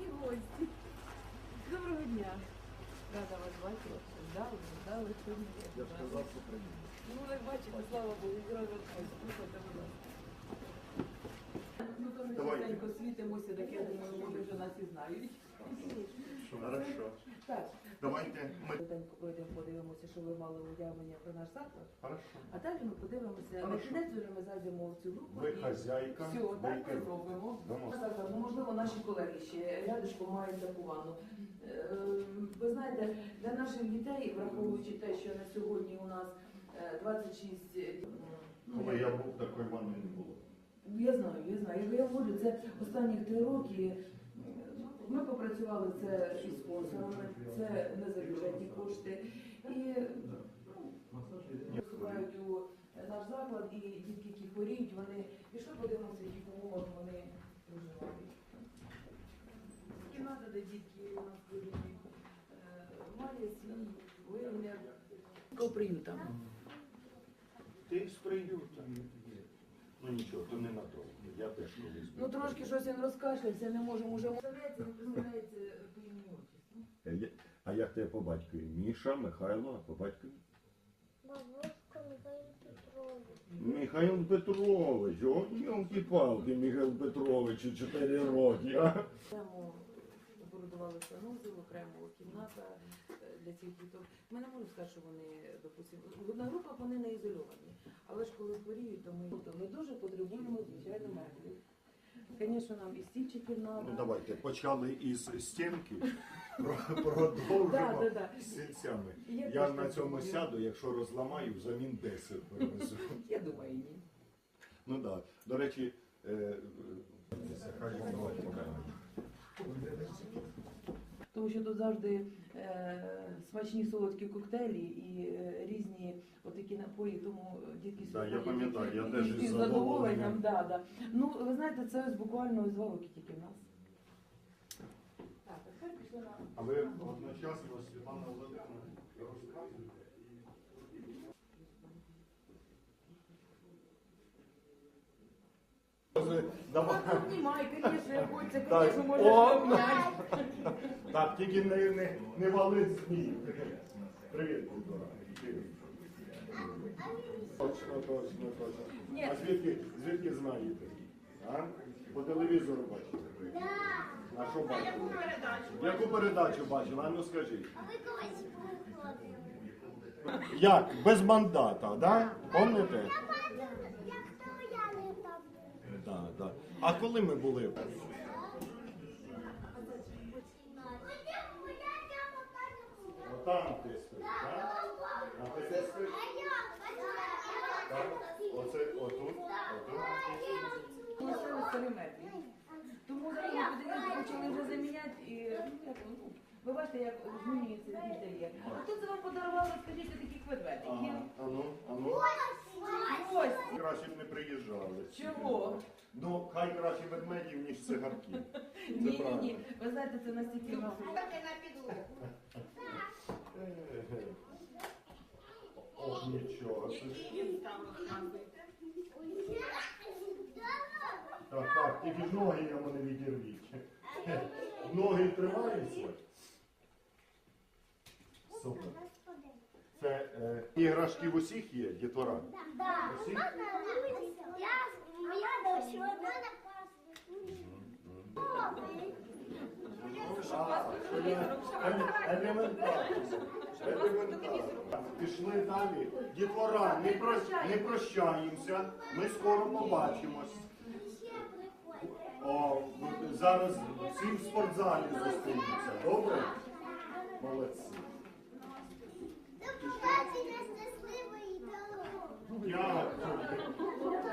Які гості? Доброго дня. Рада вас бачити. Ждали, ждали, що я Я ж казав, що прийду. Ну, як бачите, слава Богу, зразу ось, слухайте, будь ласка. Ну, ми частенько світимося, так я думаю, вони вже нас і знають. Хорошо. Так, Давайте ми. Пройдемо, подивимося, що ви мали уявлення про наш заклад. Хорошо. А далі ми подивимося, на Хорошо. кінець вже ми зайдемо в цю групу. Ви і хазяйка, Все, ви так ми зробимо. Дамо. Заклад, ну, можливо, наші колеги ще рядишко мають таку ванну. Е, Ви знаєте, для наших дітей, враховуючи те, що на сьогодні у нас е, 26 е, ну, Коли я був, такої ванни не було. я знаю, я знаю. Я говорю, це останні три роки. Ми попрацювали це із спонсорами, це не за бюджетні кошти. І ну, у наш заклад, і дітки, які хворіють, вони пішли подивимося, яких умовах вони проживають. Кімната, де дітки у нас хворіють, е, має свій вигляд. Коприюта. Ти з приюта. Ну нічого, то не надовго. Я теж колись. Ну трошки щось він розкашлявся, не можемо вже представляється, не представляється по імені отчеству. Е, А як тебе по батькові? Міша, Михайло, а по батькові? Бабушка Михайло Петрович. Михайло Петрович, о, палки Михайло Петрович, 4 роки, а? Оборудували санузел, окремо кімната е, для цих діток. Ми не можемо сказати, що вони, допустимо, в одна група вони не ізольовані. Але ж коли хворіють, то ми, то ми дуже потребуємо, звичайно, меблів. Звісно, нам і стільчиків Ну давайте, почали із стінки, про- продовжимо Да, да, да. з сільцями. Я Я на цьому сяду, якщо розламаю, взамін 10 перевезу. Я думаю, ні. Ну так. Да. До речі, е, хай давайте покажемо. Тому що тут завжди е, смачні солодкі коктейлі і е, різні отакі напої, тому дітки Да, я пам'ятаю, я теж із із задоволенням. задоволенням. Да, да. Ну, ви знаєте, це ось буквально із валки тільки в нас. Так, а тепер пішли на А ви одночасно Світлана Володимирівна розказуєте і... Давай. Так, звісно, можеш о, поміняти. Так, тільки не, не, не вали змій. Привіт, Культура. Точно, точно, точно. Ні. А звідки, звідки знаєте? А? По телевізору бачите? А що бачили? Яку передачу? Яку передачу бачили? А ну скажіть. А ви колись виходили? Як? Без мандата, да? Помните? Я бачила, як стояли там. Так, так. А коли ми були? Ходив гуляти, а поки. Там ти спиш, так? А ти де спиш? А я Так? Оце отут? Отут? Тому зараз подивилися, почали вже заміняти і ну, як, ну, ви бачите, як змінюється дітей. А тут це вам подарували, скажіть, таких ведмедиків. Ага, а ну, а ну. Ось. Краще б не приїжджали. Чого? Ну, хай краще ведмедів, ніж цигарки. Ні, ні, ні. Ви знаєте, це настільки нас. Ох, нічого. собі. Так, так, тільки ж ноги йому не відірвіть. Ноги тримаються. Супер. Це е, іграшки в усіх є, дітвора? Да. Усі? Я, Пішли далі. Дітвора, не, про, не прощаємося. Ми скоро побачимось. О, зараз всі в спортзалі зустрінемося. Добре? Молодці. До побачення щасливої дороги. Дякую.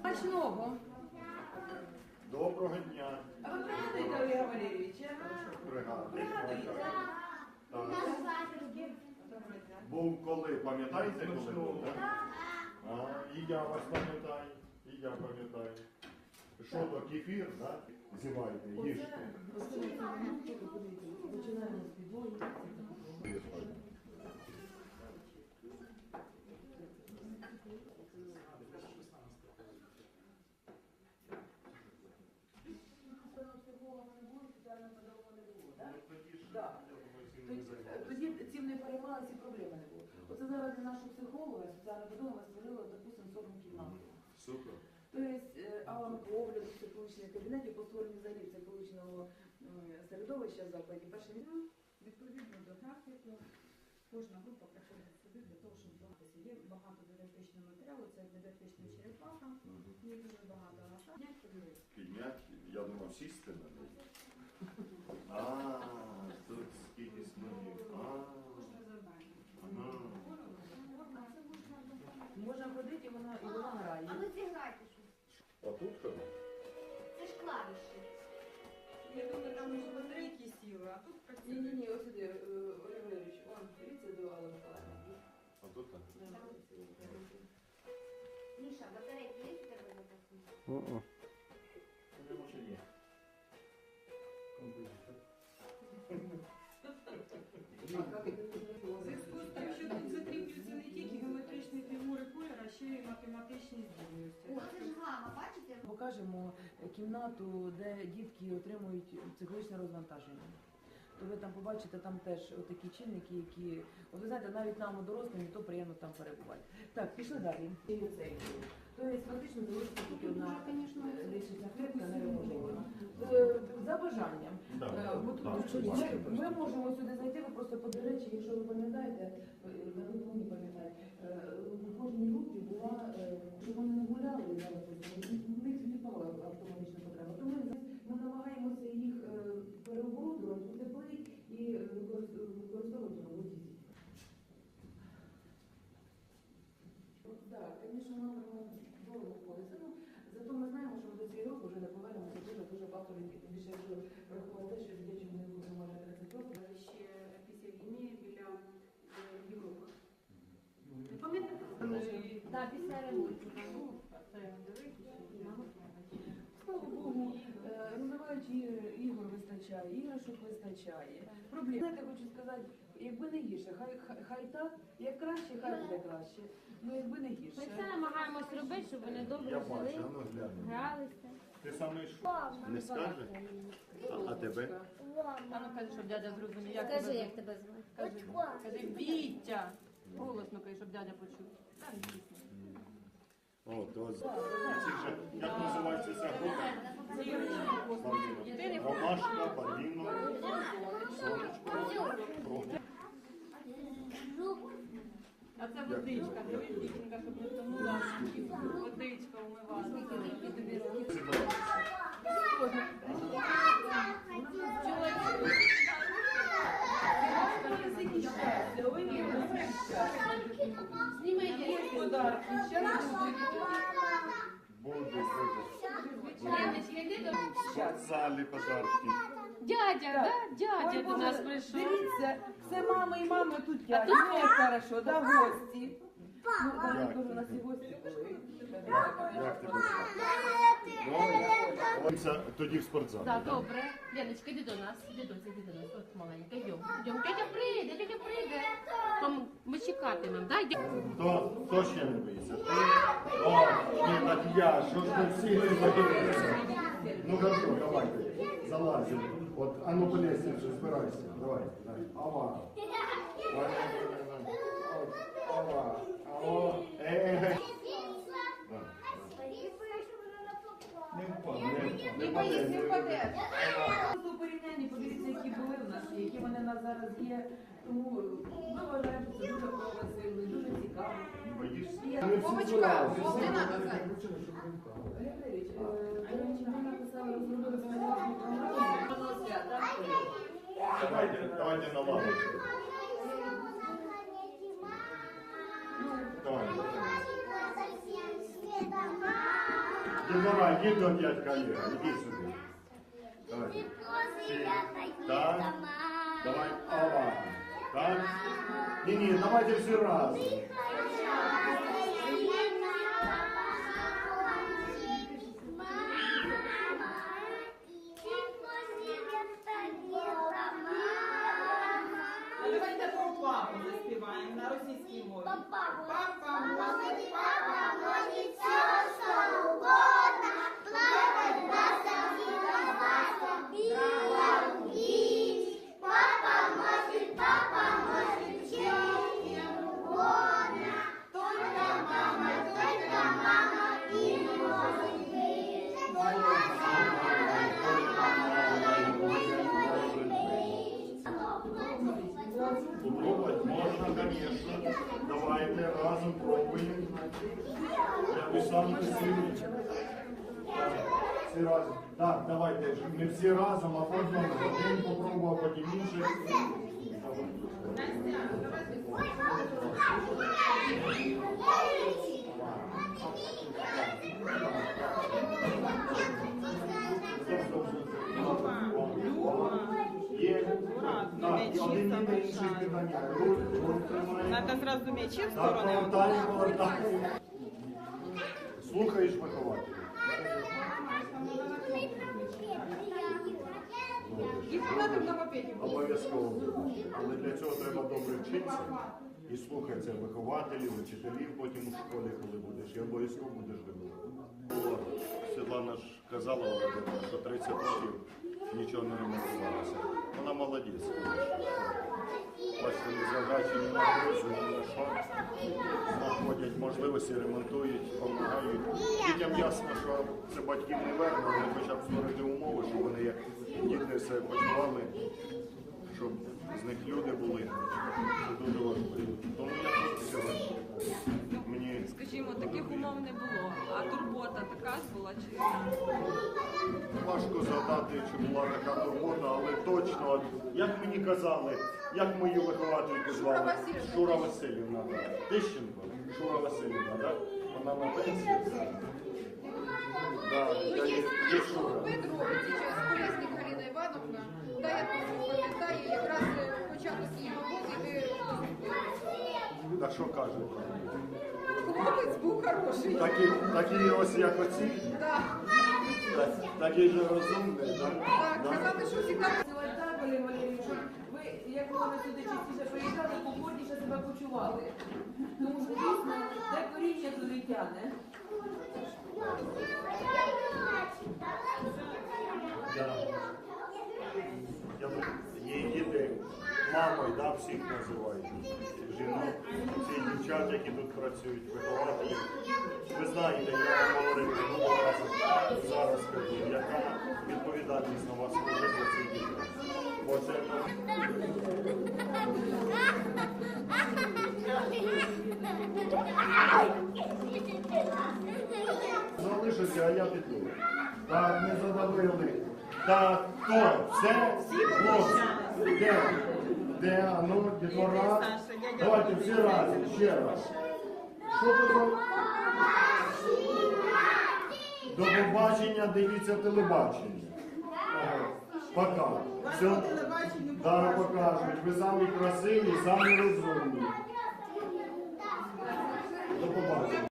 Смачного. Доброго дня. А ви пригадуєте Олега Валерійовича? Пригадуєте? Так. Був коли, пам'ятаєте, коли був? так? А, і я вас пам'ятаю, і я пам'ятаю. Що то, кефір, да? Зівайте, їжте. Оце, Е, тоді цим не переймалися і проблеми не було. Оце зараз для нашого психолога соціальна педагога створила, допустимо, 40 кімнат. Тобто е, Алан Ковлю, психологічний кабінет, і постворення взагалі психологічного середовища закладів. Перше Відповідно до графіку, кожна група приходить сюди для того, щоб зламатися. Є багато дидактичного матеріалу, це дидактична черепаха, є дуже багато подивитися. Підняти, я думав, сісти на неї. А, тут скільки смогів. А, Кожне завдання. можна ходити, і вона, і вона грає. А ну зіграйте щось. А тут що? Це ж клавіші. Я думаю, там вже батарейки сіли, а тут Ні, ні, працює. ні, ось сюди, е, Олег Валерійович, он, дивіться до Алла Миколаївна. А тут так. Міша, батарейки є у тебе запасні? Покажемо кімнату, де дітки отримують психологічне розвантаження. То ви там побачите, там теж такі чинники, які, от ви знаєте, навіть нам дорослим то приємно там перебувати. Так, пішли далі. Тобто фактично залишиться тільки одна е, клітка не ремонтована. Е, За бажанням. Е, будь ласка. Ми, можемо сюди зайти, ви просто по речі, якщо ви пам'ятаєте, ви не пам'ятаєте, у кожній групі була, щоб вони не гуляли, зараз, в них відпала автоматична потреба. Тому ми, ми намагаємося їх е, переоборудувати, теплий і е, використ- використовувати роботі. Так, звісно, нам дорого входиться. Ну, зато ми знаємо, що ми до цієї року вже не повернемося дуже дуже багато років. Тим більше, якщо врахувати те, що в дитячому будинку майже 30 років. Ще після війни біля е, Європи. Не пам'ятаєте? Так, після ремонту. Це дивитися, Слава Богу, е, розвиваючи ігри, ігор вистачає, іграшок вистачає. Проблем. Знаєте, хочу сказати, якби не гірше, хай, хай, хай так, як краще, хай буде краще. Ну якби не Ми все намагаємось робити, щоб вони добре жили, ну гралися. Ти саме що? Не скаже? А, а тебе? А ну кажи, щоб дядя зрозумів, як Скажи, тебе як тебе звати. Кажи, кажи, Вітя. Голосно кажи, щоб дядя почув. Так, дійсно. О, то з цих же, як називається ця група? Ромашка, барвінок, сонечко, фрукти. А це водичка, дивись, дівчинка, щоб не втонула. Водичка умивала. Скільки тобі років? Ой, ні, ну, щастя. Знімай Є подарки, щастя. Буде, буде. Йди до В спортзалі подарки. Дядя, да? Ой, Дядя до нас прийшов. Дивіться, це мама і мама тут дядя. Ну, як хорошо, да, гості. Ну, да, Як дуже у нас і гості були. Як тебе звати? Це тоді в спортзалі. Так, добре. Яночка, йди до нас. Іди до нас, іди до нас. От маленька, йдем. Йдем. Тетя прийде, тетя прийде. Тому ми чекатимемо, да? Йдем. Хто, хто ще не боїться? О, ні, так я, що ж ви всі не боїтеся? Ну хорошо, давайте, залазимо. От, а ну по лестниці, збирайся, давай, давай. Ава. Давай. Ава. Аво. Е, е, е. Не впаде, не впаде. Не впаде. У порівнянні, подивіться, які були в нас, які вони в нас зараз є. Тому ми вважаємо, що це дуже прогресивно, дуже цікаво. Збиралися. Валентина назад. Давайте, давайте на лавочку. Давай. Ти давай, до дядька Олега, іди сюди. Давай. Так. Давай, ава. Так? Ні, ні, давайте всі разом. 爸爸妈妈的爸 Оксанка Сергійович. Всі разом. Так, давайте, не всі разом, а по. Один попробував, потім інший. Надо зразу м'ячі в Так, повертаємо, повертаємо. Слухаєш вихователів. На мопеді. Обов'язково. Але для цього треба добре вчитися і слухатися вихователів, вчителів потім у школі, коли будеш, і обов'язково будеш вибувати. Світлана ж казала, що 30 років нічого не ремонтувалося. Вона молодець. Бачите, незважаючи ні на кризу, ні що, знаходять можливості, ремонтують, допомагають. Дітям ясно, що це батьків не верно, але хоча б створити умови, щоб вони як діти себе почували, щоб з них люди були. Це дуже важливо. Тому я. Мені Скажімо, таких умов не було, а турбота така ж була чи важко згадати, чи була така турбота, але точно, як мені казали, як мою виховательку звали? Шура Васильівна. Тищенко? Шура Васильівна, так? Вона на пенсії. Да, я є, є Шура. Петро, сейчас Колесник Галина Івановна, да, я дуже пам'ятаю, якраз е, початок її роботи ви поступили. Так що кажуть? Хлопець був хороший. Такі, такі ось як оці, Да, так, такі ж розумні, так? так, казали, що так, Валерій Валерійович, ви, як ви сюди частіше приїжджали, комфортніше себе почували. Тому що дійсно, те коріння туди тягне. Я, я, її діти мамою, да, всіх називають. Жінок, всі дівчат, які тут працюють, вихователі. Ви знаєте, я говорив минулого разу, зараз скажу, яка відповідальність на вас лежить за цих дітей. Бо це ну, залишиться, а я піду. Так, не задавили. Так, хто? Все? Хлопці. Де? Де? А ну, дітвора. Давайте всі разом, ще раз. Що ви робите? До побачення, дивіться телебачення. Пока. Все. телебаченню покажуть. Ви самі красиві, самі розумні. До побачення.